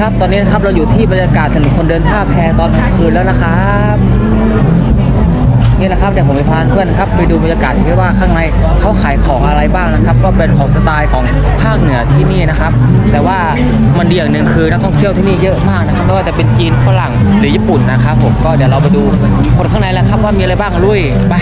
ครับ ตอนนี้นะครับเราอยู่ที่บรรยากาศถนนคนเดินท่าแพตอนกลางคืนแล้วนะครับนี่แหละครับเดี๋ยวผมไปพาเพื่อนครับไปดูบรรยากาศที่ว่าข้างในเขาขายของอะไรบ้างนะครับ ก็เป็นของสไตล์ของภาคเหนือที่นี่นะครับ แต่ว่ามันดีอย่างหนึ่งคือนักท่องเที่ยวที่นี่เยอะมากนะครับไม่ว่าจะเป็นจีนฝรั่งหรือญี่ปุ่นนะครับผมก็เดี๋ยวเราไปดูคนข้างในแล้วครับว่ามีอะไรบ้างลุยไป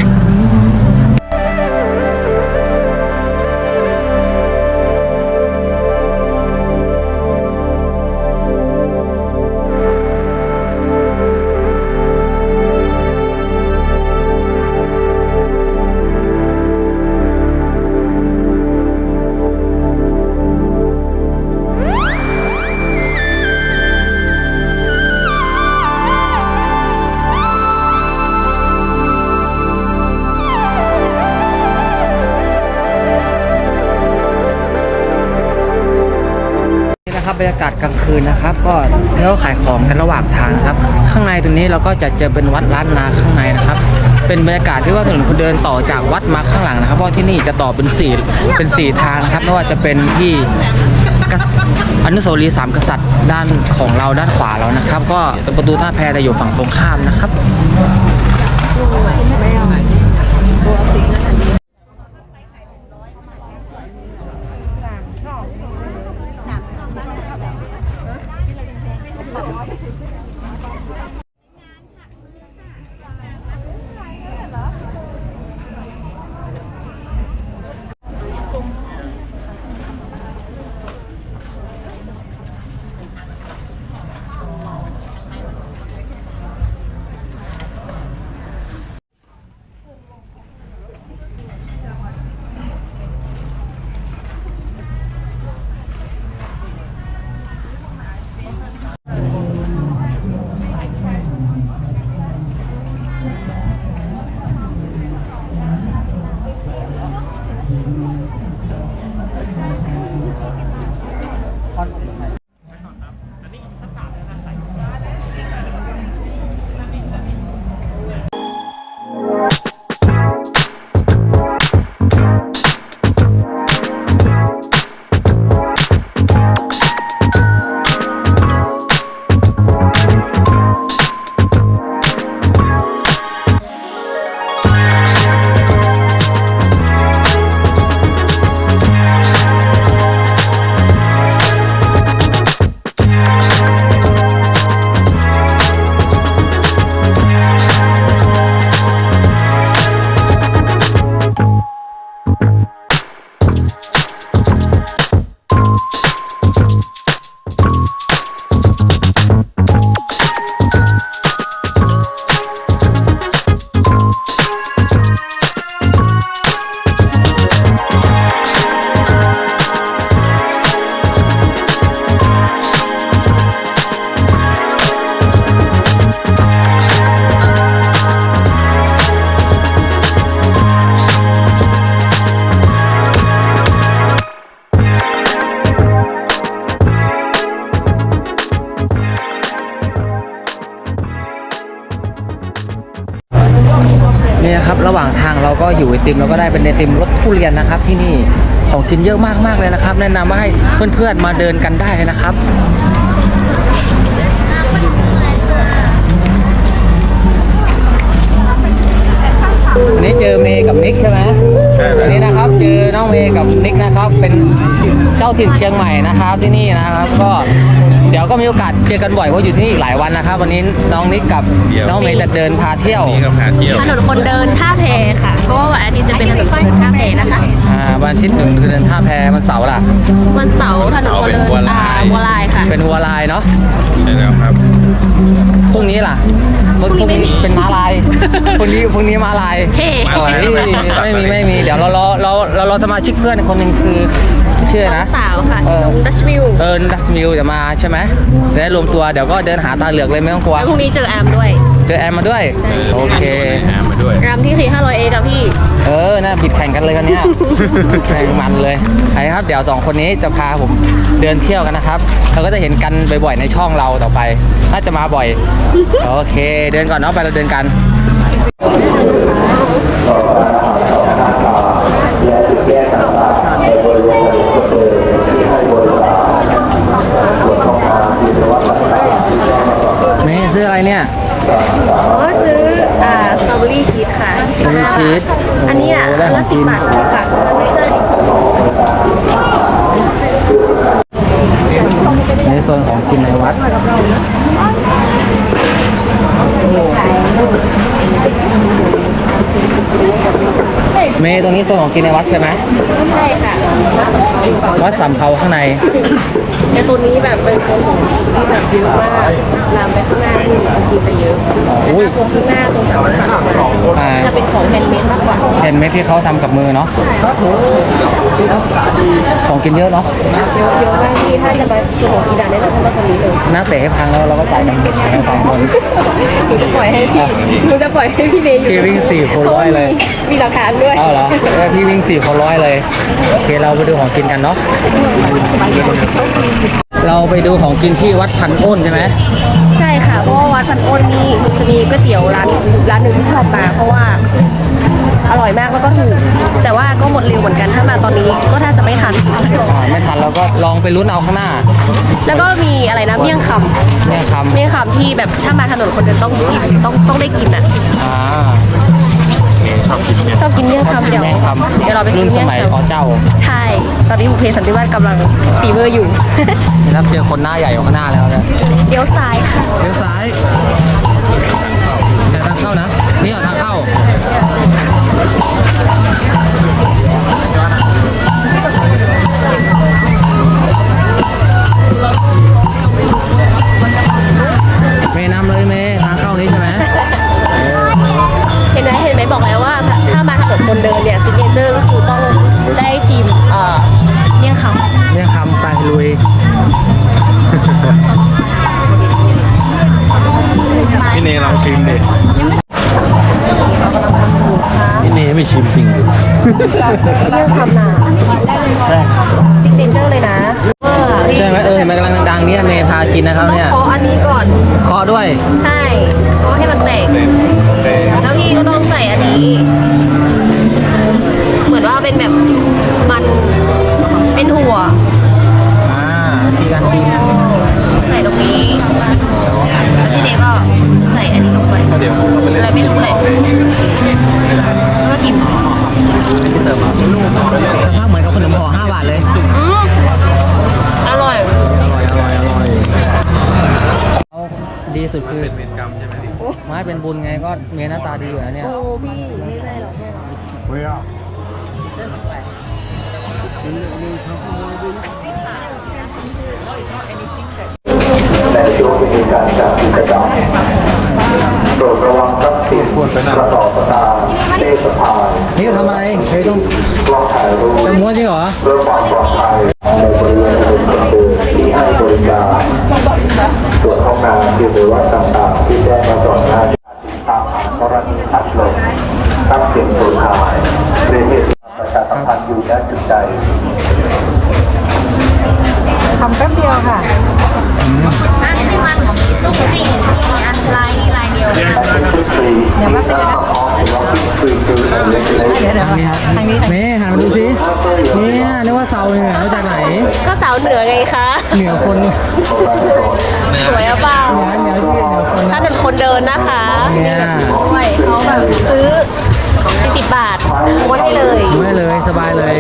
รับรรยากาศกลางคืนนะครับ ก็เที่ยวขายของกันระหว่างทางครับ ข้างในตรงนี้เราก็จะเจอเป็นวัดล้านนาข้างในนะครับ เป็นบรรยากาศที่ว่าถนนคนเดินต่อจากวัดมาข้างหลังนะครับ เพราะที่นี่จะต่อเป็นสี่เป็นสี่ทางนะครับไม่ว่าจะเป็นที่อนุสาวรีย์สามกษัตริย์ด้านของเราด้านขวาเรานะครับ ก็ประตูท่าแพจะอยู่ฝั่งตรงข้ามนะครับ นี่นะครับ ระหว่างทางเราก็อยู่ไอติมเราก็ได้เป็นไอติมรสทุเรียนนะครับ ที่นี่ของกินเยอะมากๆเลยนะครับ แนะนำว่าให้เพื่อนๆมาเดินกันได้เลยนะครับวันนี้เจอเมย์กับนิกใช่ไหมใช่ครับวันนี้นะครับ เจอน้องเมย์กับนิกนะครับ เป็น เจ้าถิ่นเชียงใหม่นะครับที่นี่นะครับ ก็เดี๋ยวก็มีโอกาสเจอกันบ่อยเพราะอยู่ที่นี่อีกหลายวันนะครับ วันนี้น้องนิกกับน้องเมย์จะเดินพาเที่ยว นี่ก็พาเที่ยว ถนนคนเดินท่าแพค่ะ เพราะว่าวันอาทิตย์จะเป็นถนนคนเดินท่าแพนะคะ อ่าวันอาทิตย์หนึ่งคือเดินท่าแพวันเสาร์ล่ะ วันเสาร์ถนนคนเดินอ่าบัวลายค่ะ เป็นวัวลายเนาะ ใช่แล้วครับ พรุ่งนี้ล่ะพรุ่งนี้เป็นม้าลายพรุ่งนี้พรุ่งนี้ม้าลาย เท่ม้าลายไม่มีไม่มีไม่มีเดี๋ยวเรารอเราเราเราสมาชิกเพื่อนคนหนึ่งคือชื่ออะไรนะ สาวค่ะเอชื่ออน้องดัชมิวเออดัสมิลจะมาใช่ไหมจะได้รวมตัวเดี๋ยวก็เดินหาตาเหลือกเลยไม่ต้องกลัวแล้วพรุ่งนี้เจอแอมด้วย เจอแอมมาด้วย โอเค แอมมาด้วย รำที่4 500 A กับพี่ เออน่าบิดแข่งกันเลยกันเนี้ย แข่งมันเลยไอ้ครับเดี๋ยวสองคนนี้จะพาผมเดินเที่ยวกันนะครับ เราก็จะเห็นกันบ่อยๆในช่องเราต่อไป น่าจะมาบ่อย โอเค เดินก่อนเนาะไปเราเดินกันส่วนของทางที่เรียกว่า เพราะว่าซื้ออ่าสต รอเบอรี่ชีสค่ะซื้อชีสอันนี้อะโโหได้อันขอละงสิกิบนบาทสิบบาทแล้วไม่เกินในโซนของกินในวัดเมย์ตรงนี้โซนของกินในวัดใช่ไหมใช่ค่ะวัดสำเภาข้างใน แต่ตัวนี้แบบเป็นโซนของที่แบบเยอะมากลามไปข้างหน้าที่บางทีจะเยอะแต่อุ้ยถ้าตรงข้างหน้าตรงแบบว่าอ่า จะเป็นของแฮนด์เมดมากกว่าเห็นไหมที่เขาทำกับมือเนาะของกินเยอะเนาะเยอะเยอะมากที่ถ้าจะมาตัวของกีฬาแนะนำให้มาตรงนี้เลยนักเตะให้พังแล้วเราก็จ่ายกันสองคน หนูจะปล่อยให้พี่หนูจะปล่อยให้พี่เนยอยู่พี่วิ่งสี่คนร้อยเลย มีหลักฐานด้วย เอาเหรอเออพี่วิ่งสี่คนร้อยเลยโอเคเราไปดูของกินกันเนาะเราไปดูของกินที่วัดพันอ้นใช่ไหมใช่ค่ะ เพราะว่าวัดพันอ้นนี่จะมีก๋วยเตี๋ยวร้านร้านหนึ่งที่ชอบมาเพราะว่าอร่อยมากแล้วก็ถูกแต่ว่าก็หมดเร็วเหมือนกันถ้ามาตอนนี้ก็ถ้าจะไม่ทันอ่าไม่ทันเราก็ลองไปลุ้นเอาข้างหน้า แล้วก็มีอะไรนะเมี่ยงคเนี่ยคำเมี่ยงคำที่แบบถ้ามาถนนคนเดินต้องชิมต้องต้องได้กินอะำอ่า ชอบกินเมี่ยงคำเดี๋ยวแม่คำเดี๋ยวเราไปซื้รุ่อนสเมี่ยงมัยคอ๋อเจ้าำใช่ ตอนนี้บุพเพสันติวาสกำลังฟีเวอร์อยู่ นะครับเจอคนหน้าใหญ่กว่าข้างหน้าแล้วเนี่ยเลี้ยวซ้ายค่ะเลี้ยวซ้ายแต่ทางเข้านะนี่เหรอทางเข้าเมย์นำเลยเม คนเดินเนี่ยซิกเนเจอร์ก็คือต้องได้ชิมเอ่อเมี่ยงคำเนี่ยคำไปลุย พี่เนยลองชิมดิเรากำลังทำอยู่ค่ะพี่เนยไม่ชิมจริงดิเมี่ยงคำนะซิกเนเจอร์เลยนะเออใช่ไหมเออเห็นมันกำลังดังๆเนี่ยเมย์พากินนะครับเนี่ยขออันนี้ก่อนเคาะด้วย ใช่เพราะให้มันแตกแล้วพี่ก็ต้องใส่อันนี้ เหมือนว่าเป็นแบบ ในช่วงที่มีการจัดกิจกรรมโปรดระวังทรัพย์สินประกอบสตาเลขสะพานี่ทำอะไรเฮ้ยต้องกล้องถ่ายรูปจะม้วนจริงเหรอเพื่อความปลอดภัยในบริเวณอุโมงค์ที่ให้บริการส่วนห้องน้ำที่บริวัดต่างๆที่แจ้งมาก่อนหน้าตามหากรณีพัดลมทรัพย์สินสูญหาย สัมพันธ์อยู่ด้านจุดใจอันที่มันตุ้งสิ่งที่มีอันลายลายเดียวและเป็นชุดฟรีมีการประกอบถือว่าฟรีคือเล็กๆทางนี้ครับทางนี้เมย์หันมาดูสิเนี่ยนึกว่าเซาเนี่ยมาจากไหน ก็สาวเหนือไงคะเหนือคนเหนือสวยหรือเปล่าเหนือที่เหนือคนถ้านะเป็นคนเดินนะคะเนี่ยด้วยเขาแบบซื้อ40บาทม้วนให้เลยไม่ เลยสบายเลย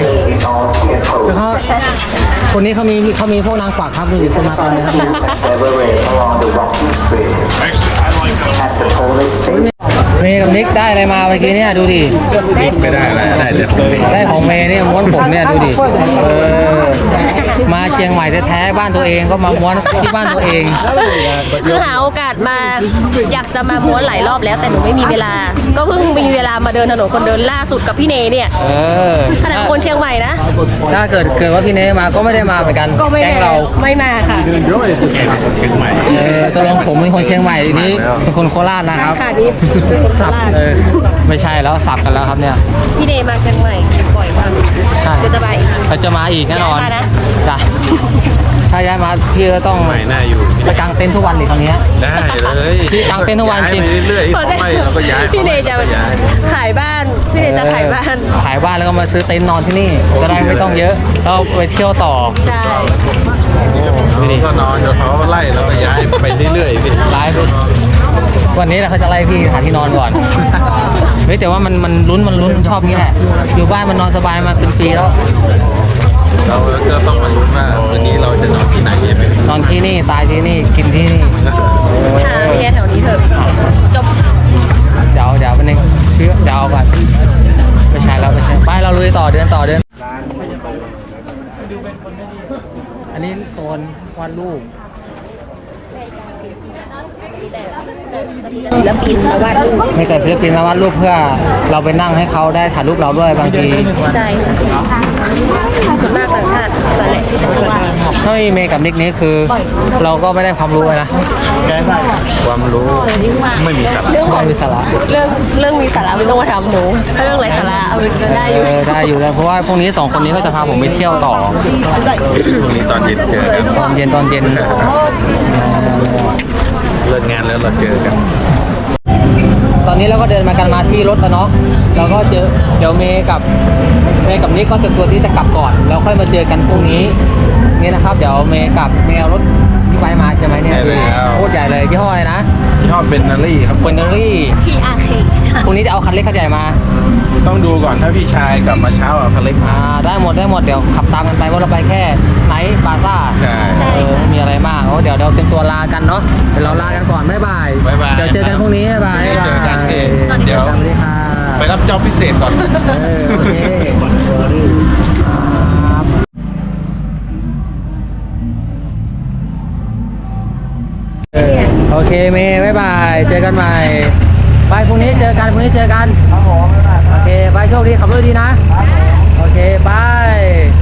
แล้วเขาคนนี้เขามีเขามีพวกนางกวักครับดูดิสมาคมเลยครับ Everett along the walking street. At the police station. เมย์กับนิกได้อะไรมาเมื่อกี้เนี่ยดูดิไม่ได้แล้วได้แต่ตัวได้ของเมย์เนี่ยม้วนผมเนี่ยดูดิเออ มาเชียงใหม่แท้ๆบ้านตัวเองก็มาม้วนที่บ้านตัวเอง คือหาโอกาสมาอยากจะมาม้วนหลายรอบแล้วแต่หนูไม่มีเวลา ก็เพิ่งมีเวลามาเดินถนนคนเดินล่าสุดกับพี่เนเนี่ยเออขนาดคนเชียงใหม่นะถ้าเกิดเกิดว่าพี่เนมาก็ไม่ได้มาเหมือนกันก็ไม่แก๊งมาเราไม่มาค่ะเยอะเลยเชียงใหม่เออตกลงผมเป็นคนเชียงใหม่นี้เป็นคนโคราชนะครับค่ะนี่เป็นคนโคสับราชเออไม่ใช่แล้วสับกันแล้วครับเนี่ยพี่เนมาเชียงใหม่บ่อยมาก ใช่เดี๋ยวจะมาอีก เราจะมาอีกแน่นอนย้ายมานะ จ้ะถ้าย้ายมาพี่ก็ต้องใหม่น่าอยู่ไปกางเต็นท์ทุกวันเลยคราวเนี้ย ได้เลยพี่กางเต็นท์ทุกวันจริง ย้ายไปเรื่อยๆของไม่เราก็ย้ายพี่เนจะของไม่ราก็ย้ายขายบ้าน พี่เนจะขายบ้านเออขายบ้านแล้วก็มาซื้อเต็นท์นอนที่นี่จะได้ไม่ต้องเยอะแล้วไปเที่ยวต่อใช่ดูดิก็นอนเดี๋ยวเขาไล่เราก็ย้ายไปเรื่อยๆพี่ไลฟ์ ววันนี้เขาจะไล่พี่หาที่นอนก่อน เฮ้ยแต่ว่ามันมันลุ้นมันลุ้นมันชอบงี้แหละ อยู่บ้านมันนอนสบายมาเป็นปีแล้ว เราก็ต้องมาลุ้นว่าวันนี้เราจะนอนที่ไหนใช่ไหมนอนที่นี่ตายที่นี่กินที่นี่โอ้ยหาเมียแถวนี้เถอะจบเดี๋ยวเดี๋ยววันนึงชื่อเดี๋ยวเอาก่อนไม่ใช่แล้วไม่ใช่ไปเราลุยต่อเดินต่อเดินอันนี้โซนวาดรูป ศิลปินมาวาดรูปมีแต่ศิลปินมาวาดรูปเพื่อเราไปนั่งให้เขาได้ถ่ายรูปเราด้วยบางทีใช่ค่ะส่วนมากต่างชาตินั่นแหละที่จะมาวาดถ้าไม่มีเมย์กับนิกนี้คือ เราก็ไม่ได้ความรู้เลยนะความรู้ไม่มีสาระเรื่องขอไม่งมีสาระเรื่องเรื่องมีสาระไม่ต้องมาทำหนูถ้าเรื่องไร้สาระเอาไปได้อยู่เออได้อยู่แล้วเพราะว่าพรุ่งนี้สองคนนี้ก็จะพาผมไปเที่ยวต่อพรุ่งนี้ตอนเย็นเจอกันตอนเย็นตอนเย็น เลิกงานแล้วเราเจอกัน ตอนนี้เราก็เดินมากันมาที่รถแล้วเนาะเราก็เจอเดี๋ยวเมย์กับเมย์กับนิกก็เตรียมตัวที่จะกลับก่อนแล้วค่อยมาเจอกันพรุ่งนี้นี่นะครับ เดี๋ยวเมย์กับเมย์เอารถที่ไว้มาใช่ไหมเนี่ยโคตรใหญ่เลยยี่ห้ออะไรนะยี่ห้อเป็นนารี่ครับ เฟอร์นารี่ TRK พรุ่งนี้จะเอาคันเล็กคันใหญ่มา ต้องดูก่อนถ้าพี่ชายกลับมาเช้าอะคันเล็กมา อ่าได้หมดได้หมดเดี๋ยวขับตามกันไปว่าเราไปแค่ไนท์บาซ่าใช่เออไม่มีอะไรมากโอ้เดี๋ยวเราเตรียมตัวลากันเนาะเดี๋ยวเราลากันก่อนบ๊ายบายบ๊ายบายเดี๋ยวเจอกันพรุ่งนี้บ๊ายบายพรุ่งนี้เจอกันพี่บ๊ายบายเดี๋ยว สวัสดีค่ะไปรับจ็อบพิเศษก่อน เออโอเคครับเออโอเคเมย์บ๊ายบายเจอกันใหม่ไปพรุ่งนี้เจอกันพรุ่งนี้เจอกันครับผมบ๊ายบายโอเค ไปโชคดีขับรถดีนะ โอเคไปเ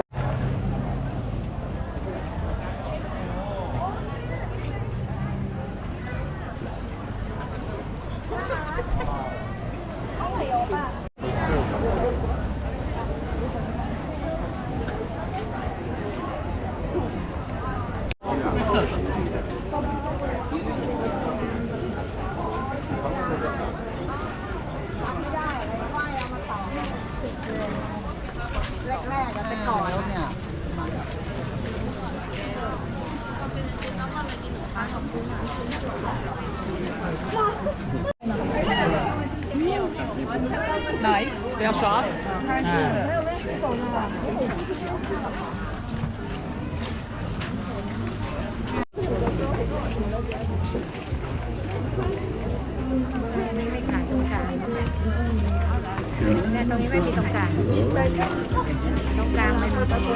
ตรงนี้ไม่มีตรงกลางตรงกลางไม่มีตรงนี้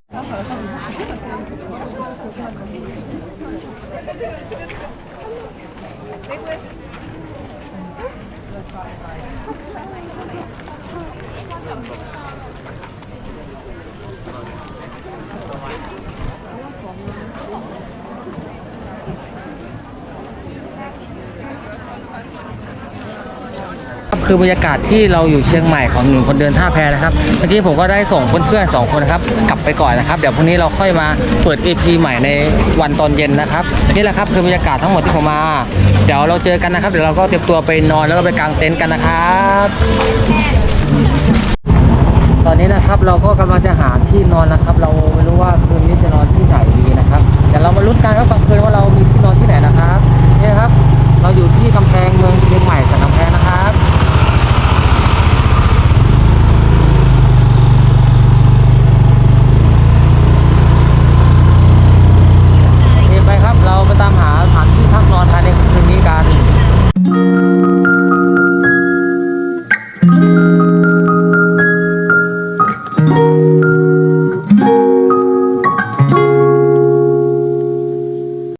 คือบรรยากาศที่เราอยู่เชียงใหม่ของหนุ่มคนเดินท่าแพนะครับเมื่อกี้ผมก็ได้ส่งเพื่อนๆสองคนนะครับกลับไปก่อนนะครับ เดี๋ยวพรุ่งนี้เราค่อยมาเปิด EP ใหม่ในวันตอนเย็นนะครับนี่แหละครับคือบรรยากาศทั้งหมดที่ผมมา เดี๋ยวเราเจอกันนะครับ เดี๋ยวเราก็เตรียมตัวไปนอนแล้วก็ไปกางเต็นท์กันนะครับตอนนี้นะครับเราก็กำลังจะหาที่นอนนะครับ เราไม่รู้ว่าคืนนี้จะนอนที่ไหนดีนะครับเดี๋ยวเรามาลุ้นกันครับกลางคืนว่าเรามี